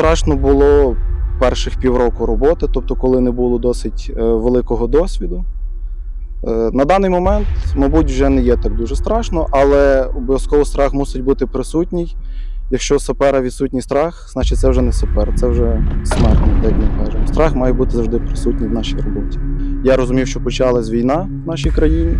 страшно було перших півроку роботи, тобто, коли не було досить е, великого досвіду. Е, На даний момент, мабуть, вже не є так дуже страшно, але обов'язково страх мусить бути присутній. Якщо у сапера відсутній страх, значить це вже не сапер, це вже смертник, як ми кажемо. Страх має бути завжди присутній в нашій роботі. Я розумів, що почалась війна в нашій країні,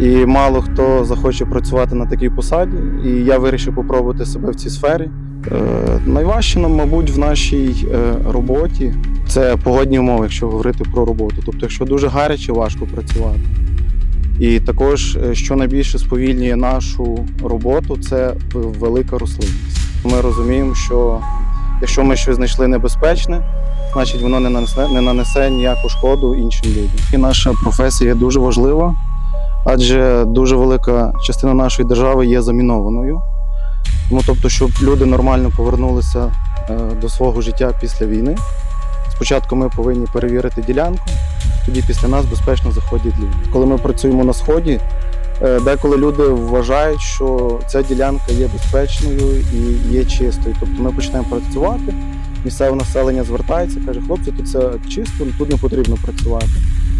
і мало хто захоче працювати на такій посаді. І я вирішив попробувати себе в цій сфері. Е, найважче нам, мабуть, в нашій е, роботі це погодні умови, якщо говорити про роботу. Тобто, якщо дуже гаряче, важко працювати. І також, е, що найбільше сповільнює нашу роботу, це велика рослинність. Ми розуміємо, що якщо ми щось знайшли небезпечне, значить воно не нанесе, не нанесе ніяку шкоду іншим людям. І наша професія дуже важлива, адже дуже велика частина нашої держави є замінованою. Ну, тобто, щоб люди нормально повернулися е, до свого життя після війни. Спочатку ми повинні перевірити ділянку, тоді після нас безпечно заходять люди. Коли ми працюємо на сході, е, деколи люди вважають, що ця ділянка є безпечною і є чистою. Тобто ми починаємо працювати, місцеве населення звертається, каже, хлопці, тут це чисто, тут не потрібно працювати.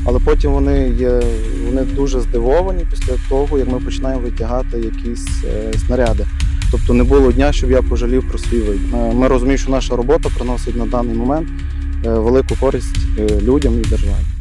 Але потім вони є вони дуже здивовані після того, як ми починаємо витягати якісь е, снаряди. Тобто не було дня, щоб я пожалів про свій вид. Е, Ми розуміємо, що наша робота приносить на даний момент е, велику користь е, людям і державі.